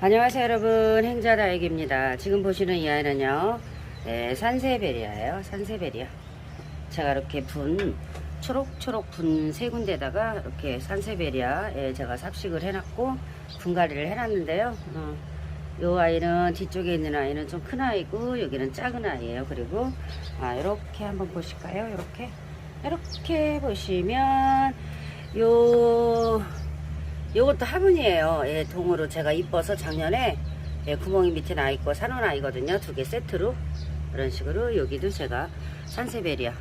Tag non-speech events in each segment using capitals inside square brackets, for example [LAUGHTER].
안녕하세요 여러분. 행자다육입니다. 지금 보시는 이 아이는요 네, 산세베리아예요. 산세베리아. 제가 이렇게 분 초록초록 분 세 군데다가 이렇게 산세베리아에 제가 삽식을 해놨고 분갈이를 해놨는데요. 어, 요 아이는 뒤쪽에 있는 아이는 좀 큰 아이고 여기는 작은 아이예요. 그리고 아 이렇게 한번 보실까요? 이렇게? 이렇게 보시면 요 요것도 화분이에요. 예, 동으로 제가 이뻐서 작년에 예, 구멍이 밑에 나 있고 사놓은 아이거든요. 두 개 세트로 그런 식으로 여기도 제가 산세베리아.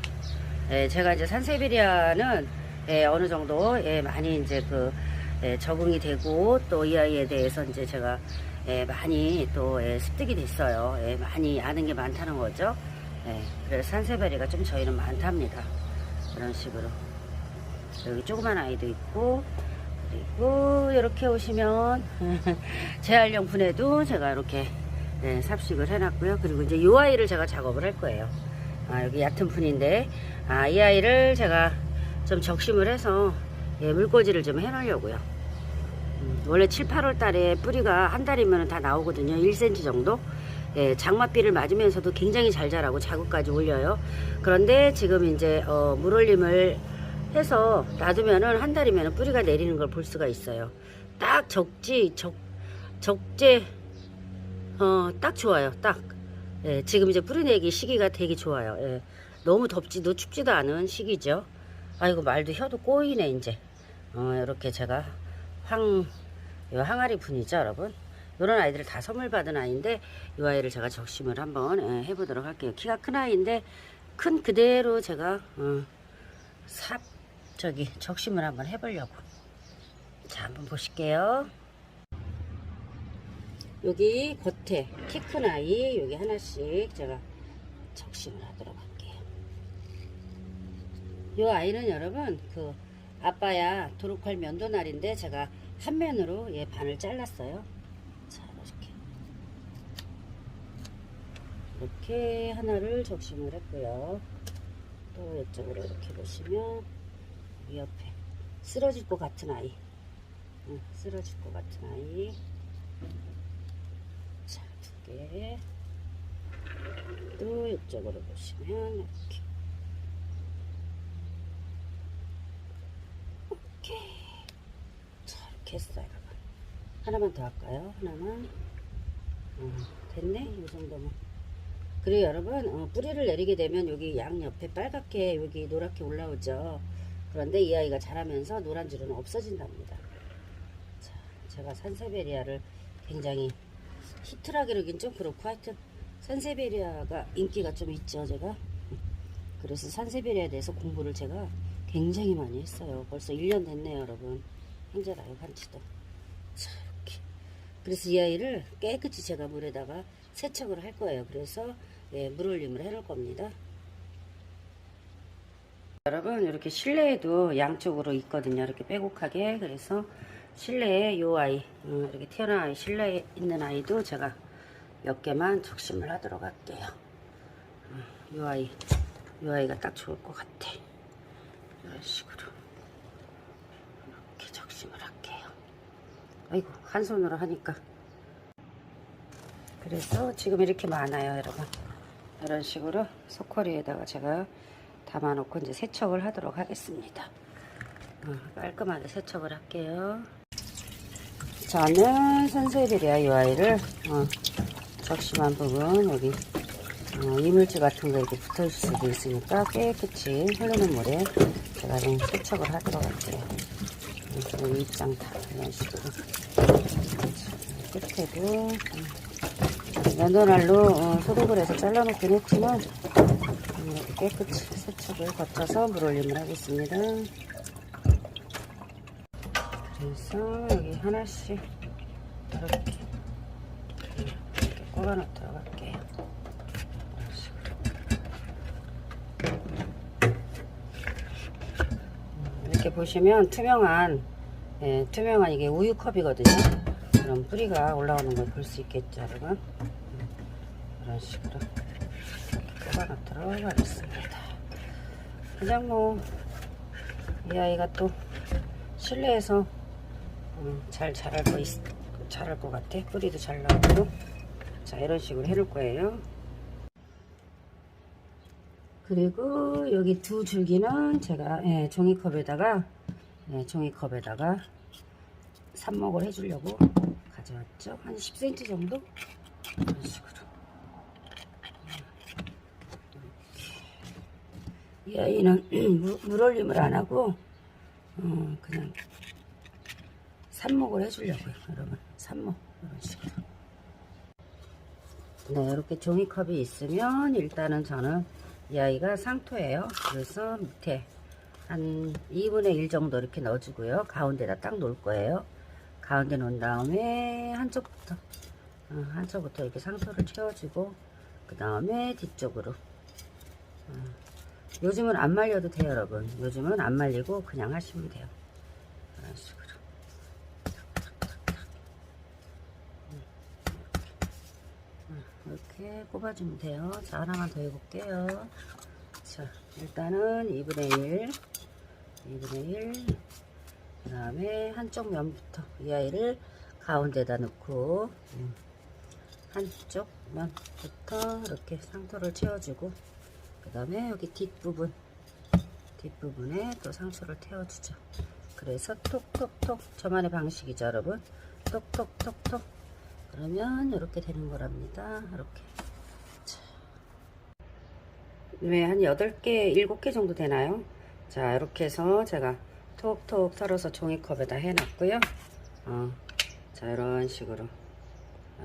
예, 제가 이제 산세베리아는 예, 어느 정도 예, 많이 이제 그 예, 적응이 되고 또 이 아이에 대해서 이제 제가 예, 많이 또 예, 습득이 됐어요. 예, 많이 아는 게 많다는 거죠. 예, 그래서 산세베리아가 좀 저희는 많답니다. 그런 식으로 여기 조그만 아이도 있고 그리고 이렇게 오시면 [LAUGHS] 재활용분에도 제가 이렇게 네, 삽식을 해놨고요. 그리고 이제 이 아이를 제가 작업을 할 거예요. 아, 여기 얕은 분인데 아, 이 아이를 제가 좀 적심을 해서 예, 물꽂이를 좀 해놓으려고요. 음, 원래 7, 8월 달에 뿌리가 한 달이면 다 나오거든요. 1cm 정도. 예, 장맛비를 맞으면서도 굉장히 잘 자라고 자구까지 올려요. 그런데 지금 이제 어, 물올림을 해서 놔두면은 한 달이면 뿌리가 내리는 걸 볼 수가 있어요. 딱 적지 적 적재 어 딱 좋아요. 딱 예, 지금 이제 뿌리 내기 시기가 되게 좋아요. 예, 너무 덥지도 춥지도 않은 시기죠. 아이고 말도 혀도 꼬이네 이제. 어 이렇게 제가 황 요 항아리 분이죠 여러분. 이런 아이들을 다 선물 받은 아이인데 이 아이를 제가 적심을 한번 예, 해보도록 할게요. 키가 큰 아이인데 큰 그대로 제가 어, 삽 저기 적심을 한번 해보려고. 자 한번 보실게요. 여기 겉에 키큰 아이 여기 하나씩 제가 적심을 하도록 할게요. 이 아이는 여러분 그 아빠야 도록할 면도날인데 제가 한 면으로 얘 반을 잘랐어요. 자 이렇게 이렇게 하나를 적심을 했고요. 또 이쪽으로 이렇게 보시면 이 옆에. 쓰러질 것 같은 아이. 응, 쓰러질 것 같은 아이. 자 두개. 또 이쪽으로 보시면 이렇게. 오케이. 자 이렇게 했어요 여러분. 하나만 더 할까요? 하나만? 어, 됐네? 이 정도면. 그리고 여러분 어, 뿌리를 내리게 되면 여기 양 옆에 빨갛게 여기 노랗게 올라오죠 그런데 이 아이가 자라면서 노란 줄은 없어진답니다. 자, 제가 산세베리아를 굉장히 히트라게 그러긴 좀 그렇고 하여튼 산세베리아가 인기가 좀 있죠 제가. 그래서 산세베리아에 대해서 공부를 제가 굉장히 많이 했어요. 벌써 1년 됐네요 여러분. 행자라요 한치도. 자 이렇게. 그래서 이 아이를 깨끗이 제가 물에다가 세척을 할 거예요. 그래서 예, 물올림을 해 놓을 겁니다 여러분 이렇게 실내에도 양쪽으로 있거든요. 이렇게 빼곡하게. 그래서 실내에 요 아이 어, 이렇게 태어난 아이 실내에 있는 아이도 제가 몇 개만 적심을 하도록 할게요. 어, 요 아이 요 아이가 딱 좋을 것 같아. 이런 식으로 이렇게 적심을 할게요. 아이고 한 손으로 하니까. 그래서 지금 이렇게 많아요 여러분. 이런 식으로 소커리에다가 제가 담아놓고 이제 세척을 하도록 하겠습니다. 어, 깔끔하게 세척을 할게요. 저는 산세베리아 이 아이를 어, 적심한 부분 여기 어, 이물질 같은 거 이렇게 붙어 있을 수도 있으니까 깨끗이 흐르는 물에 제가 좀 세척을 할게요. 그리고 입장 다 이런 식으로 끝에도 음, 면도날로 어, 소독을 해서 잘라놓긴 했지만 이렇게 깨끗이 세척을 거쳐서 물 올림을 하겠습니다. 그래서 여기 하나씩 이렇게 이렇게 꽂아 놓도록 할게요. 음, 이렇게 보시면 투명한 예, 투명한 이게 우유컵이거든요. 그럼 뿌리가 올라오는 걸 볼 수 있겠죠, 여러분. 음, 이런 식으로. 뽑아놓도록 하겠습니다. 그냥 뭐, 이 아이가 또 실내에서 음, 잘 자랄 거 있, 잘할 것 같아. 뿌리도 잘 나오고. 자, 이런 식으로 해놓을 거예요. 그리고 여기 두 줄기는 제가 예, 종이컵에다가 예, 종이컵에다가 삽목을 해주려고 가져왔죠. 한 10cm 정도? 이런 식으로. 이 아이는 [CLEARS THROAT] 물, 물올림을 안 하고 어, 그냥 삽목을 해주려고요, 여러분. 삽목 이런 식으로. 네, 이렇게 종이컵이 있으면 일단은 저는 이 아이가 상토예요. 그래서 밑에 한 2분의 1 정도 이렇게 넣어주고요. 가운데다 딱 놓을 거예요. 가운데 놓은 다음에 한쪽부터 어, 한쪽부터 이렇게 상토를 채워주고 그 다음에 뒤쪽으로 어, 요즘은 안 말려도 돼요 여러분. 요즘은 안 말리고 그냥 하시면 돼요. 이런 식으로. 음, 이렇게 꼽아주면 돼요. 자 하나만 더 해볼게요. 자 일단은 2분의 1 2분의 1 그 다음에 한쪽 면부터 이 아이를 가운데다 넣고 음, 한쪽 면부터 이렇게 상토를 채워주고 그 다음에 여기 뒷부분 뒷부분에 또 상수를 태워주죠 그래서 톡톡톡 저만의 방식이죠 여러분? 톡톡톡톡. 그러면 이렇게 되는 거랍니다. 이렇게. 왜한 8개 7개 정도 되나요? 자 이렇게 해서 제가 톡톡 털어서 종이컵에다 해놨고요. 어, 자 이런 식으로.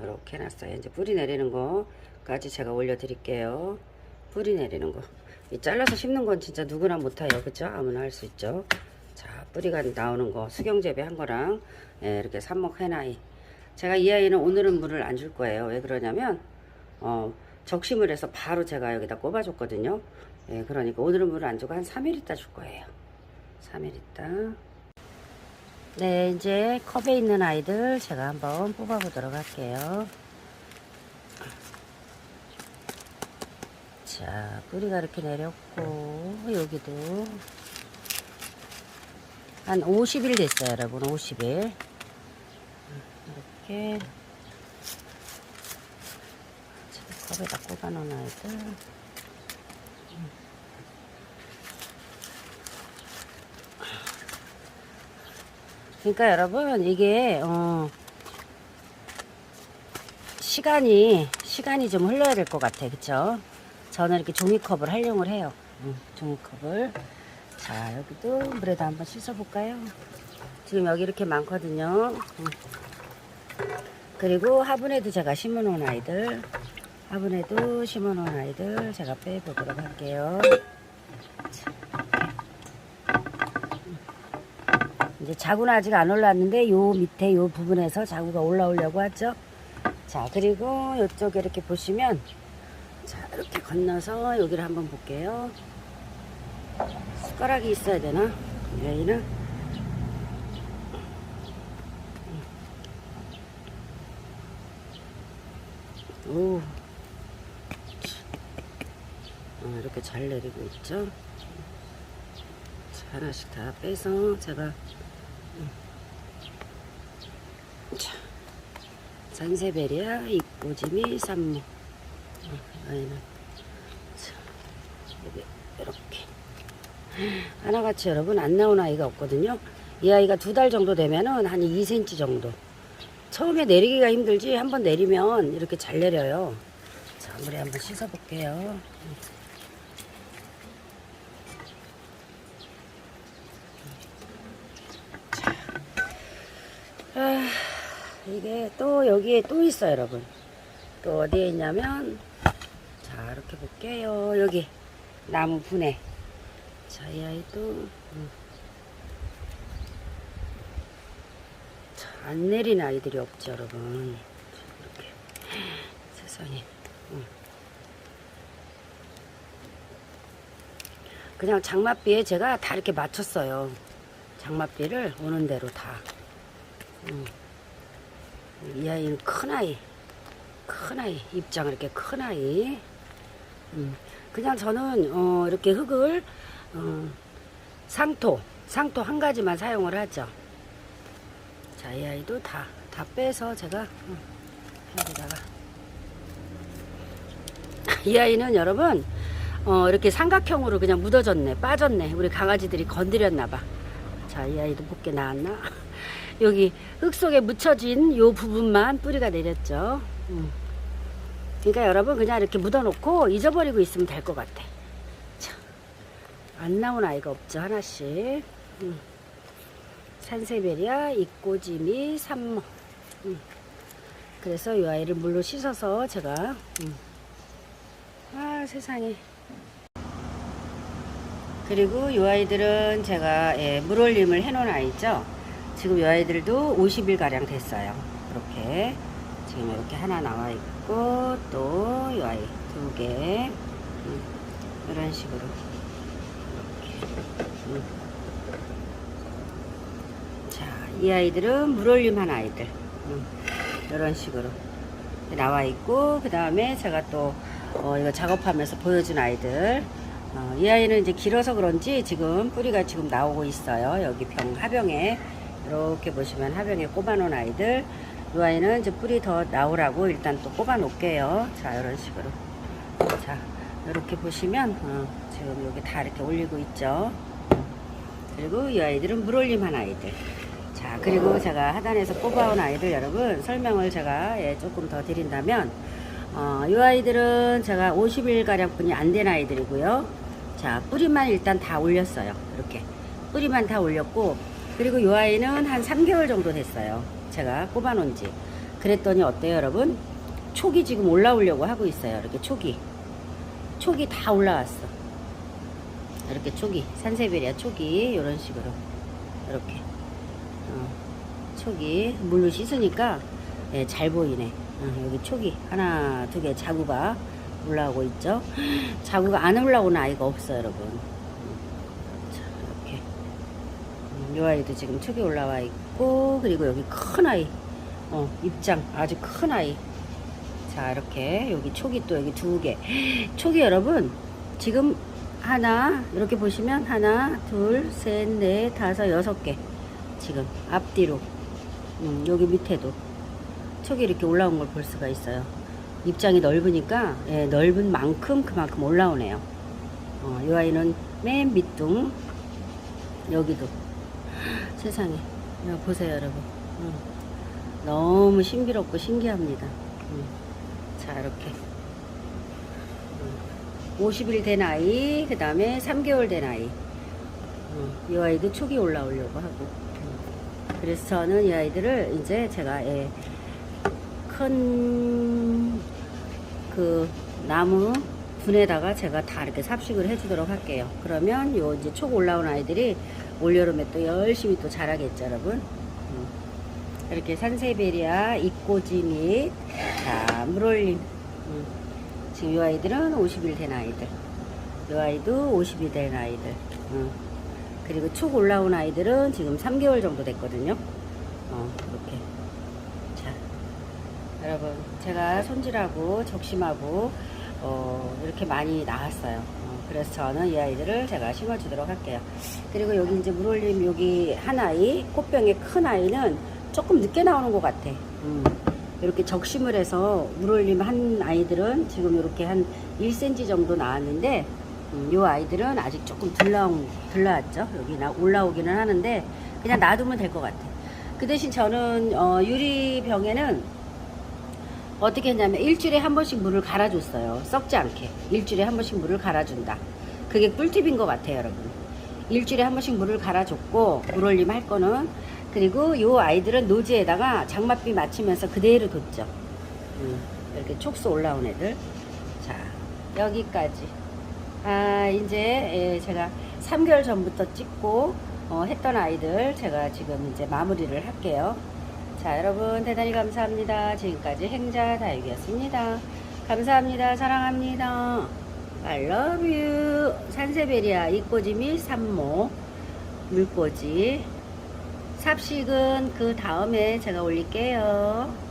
이렇게 해놨어요. 이제 뿌리 내리는 거까지 제가 올려 드릴게요 뿌리 내리는 거. 이 잘라서 심는 건 진짜 누구나 못해요. 그죠? 아무나 할 수 있죠. 자, 뿌리가 나오는 거. 수경재배 한 거랑, 예, 이렇게 삽목 해나이. 제가 이 아이는 오늘은 물을 안 줄 거예요. 왜 그러냐면, 어, 적심을 해서 바로 제가 여기다 꼽아줬거든요. 예, 그러니까 오늘은 물을 안 주고 한 3일 있다 줄 거예요. 3일 있다. 네, 이제 컵에 있는 아이들 제가 한번 뽑아보도록 할게요. 자, 뿌리가 이렇게 내렸고, 여기도 한 50일 됐어요, 여러분. 50일. 이렇게 컵에다 꼽아 놓은 아이들. 그러니까 여러분, 이게, 어, 시간이, 시간이 좀 흘러야 될 것 같아. 그쵸? 저는 이렇게 종이컵을 활용을 해요. 음, 종이컵을. 자, 여기도 물에다 한번 씻어볼까요? 지금 여기 이렇게 많거든요. 음. 그리고 화분에도 제가 심어놓은 아이들, 화분에도 심어놓은 아이들 제가 빼보도록 할게요. 이제 자구는 아직 안 올랐는데 요 밑에 요 부분에서 자구가 올라오려고 하죠. 자, 그리고 이쪽에 이렇게 보시면 자 이렇게 건너서 여기를 한번 볼게요. 숟가락이 있어야 되나? 여기는? 오. 어, 이렇게 잘 내리고 있죠? 자, 하나씩 다 빼서 제가 음. 자 산세베리아 입고지미 쌈무 아이는 여기 이렇게. 하나같이 여러분 안 나온 아이가 없거든요. 이 아이가 두 달 정도 되면은 한 2cm 정도. 처음에 내리기가 힘들지 한번 내리면 이렇게 잘 내려요. 자 물에 한번 씻어 볼게요. 아, 이게 또 여기에 또 있어요 여러분 또 어디에 있냐면 자 이렇게 볼게요. 여기 나무 분해. 자 이 아이도 음. 내린 아이들이 없죠 여러분. 이렇게. [GASPS] 세상에. 음. 그냥 장맛비에 제가 다 이렇게 맞췄어요. 장맛비를 오는 대로 다. 음. 이 아이는 큰 아이 큰 아이 입장을 이렇게 큰 아이. 음, 그냥 저는 어, 이렇게 흙을 어, 상토 상토 한 가지만 사용을 하죠. 자이 아이도 다 다 빼서 제가 어, 여기다가. [LAUGHS] 이 아이는 여러분 어, 이렇게 삼각형으로 그냥 묻어졌네 빠졌네. 우리 강아지들이 건드렸나 봐 자 이 아이도 곱게 나왔나? [LAUGHS] 여기 흙 속에 묻혀진 요 부분만 뿌리가 내렸죠 음. 그러니까 여러분 그냥 이렇게 묻어놓고 잊어버리고 있으면 될 것 같아 자, 안 나온 아이가 없죠 하나씩 음. 산세베리아, 이꼬지미. 음. 그래서 이 아이를 물로 씻어서 제가 음. 아 세상에 그리고 이 아이들은 제가 예, 물올림을 해놓은 아이죠 지금 이 아이들도 50일 가량 됐어요 이렇게 지금 이렇게 하나 나와 있고 또 이 아이 두개 음, 이런 식으로 음. 자, 이 아이들은 물올림한 아이들. 음, 이런 식으로 나와 있고, 그 다음에 제가 또, 어, 이거 작업하면서 보여준 아이들. 어, 이 아이는 이제 길어서 그런지 지금 뿌리가 지금 나오고 있어요. 여기 병, 하병에. 이렇게 보시면 하병에 꼽아놓은 아이들. 이 아이는 이제 뿌리 더 나오라고 일단 또 꼽아 놓을게요. 자, 이런 식으로. 자, 이렇게 보시면, 어, 지금 여기 다 이렇게 올리고 있죠. 그리고 이 아이들은 물올림한 아이들. 자, 그리고 제가 하단에서 뽑아온 아이들 여러분 설명을 제가 예, 조금 더 드린다면, 어, 이 아이들은 제가 50일 가량뿐이 안 된 아이들이고요. 자, 뿌리만 일단 다 올렸어요. 이렇게 뿌리만 다 올렸고, 그리고 이 아이는 한 3개월 정도 됐어요. 제가 뽑아놓은 지. 그랬더니 어때요, 여러분? 촉이 지금 올라오려고 하고 있어요. 이렇게 촉이. 촉이 다 올라왔어. 이렇게 촉이. 산세베리아 촉이. 이런 식으로. 이렇게. 어, 촉이 물로 씻으니까 예, 잘 보이네. 어, 여기 촉이. 하나 두 개 자구가 올라오고 있죠? [GASPS] 자구가 안 올라오는 아이가 없어요 여러분. 음, 자 이렇게. 음, 요 아이도 지금 촉이 올라와 있고 그리고 여기 큰 아이. 어, 입장. 아주 큰 아이. 자 이렇게 여기 촉이 또 여기 두개. 촉이 [GASPS] 여러분 지금 하나 이렇게 보시면 하나 둘셋넷 다섯 여섯 개. 지금 앞뒤로. 음, 여기 밑에도. 촉이 이렇게 올라온 걸 볼 수가 있어요. 입장이 넓으니까 예, 넓은 만큼 그만큼 올라오네요. 어, 이 아이는 맨 밑둥. 여기도. [GASPS] 세상에 이거 보세요 여러분 음, 너무 신비롭고 신기합니다 음, 자 이렇게 50일 된 아이, 그 다음에 3개월 된 아이. 어, 이 아이도 촉이 올라오려고 하고. 음. 그래서 저는 이 아이들을 이제 제가 예, 큰그 나무 분에다가 제가 다 이렇게 삽식을 해주도록 할게요. 그러면 요 이제 촉 올라온 아이들이 올여름에 또 열심히 또 자라겠죠, 여러분. 음. 이렇게 산세베리아, 입꼬지 및, 자, 물올림. 음. 지금 이 아이들은 50일 된 아이들. 이 아이도 50일 된 아이들. 어. 그리고 촉 올라온 아이들은 지금 3개월 정도 됐거든요. 어, 이렇게. 자, 여러분, 제가 손질하고 적심하고, 어, 이렇게 많이 나왔어요. 어, 그래서 저는 이 아이들을 제가 심어주도록 할게요. 그리고 여기 이제 물올림 여기 한 아이, 꽃병의 큰 아이는 조금 늦게 나오는 것 같아. 음. 이렇게 적심을 해서 물올림 한 아이들은 지금 이렇게 한 1cm 정도 나왔는데 음, 이 아이들은 아직 조금 덜 나온 덜 나왔죠 여기 나 올라오기는 하는데 그냥 놔두면 될 것 같아 그 대신 저는 어, 유리병에는 어떻게 했냐면 일주일에 한 번씩 물을 갈아줬어요 썩지 않게 일주일에 한 번씩 물을 갈아준다 그게 꿀팁인 것 같아요 여러분 일주일에 한 번씩 물을 갈아줬고 물 올림 할 거는 그리고 요 아이들은 노지에다가 장맛비 맞추면서 그대로 뒀죠. 음, 이렇게 촉수 올라온 애들. 자, 여기까지. 아, 이제 예, 제가 3개월 전부터 찍고 어, 했던 아이들 제가 지금 이제 마무리를 할게요. 자, 여러분 대단히 감사합니다. 지금까지 행자 다육이었습니다. 감사합니다. 사랑합니다. I love you. 산세베리아 이꼬지 및 삼모 물꼬지 삽식은 그 다음에 제가 올릴게요.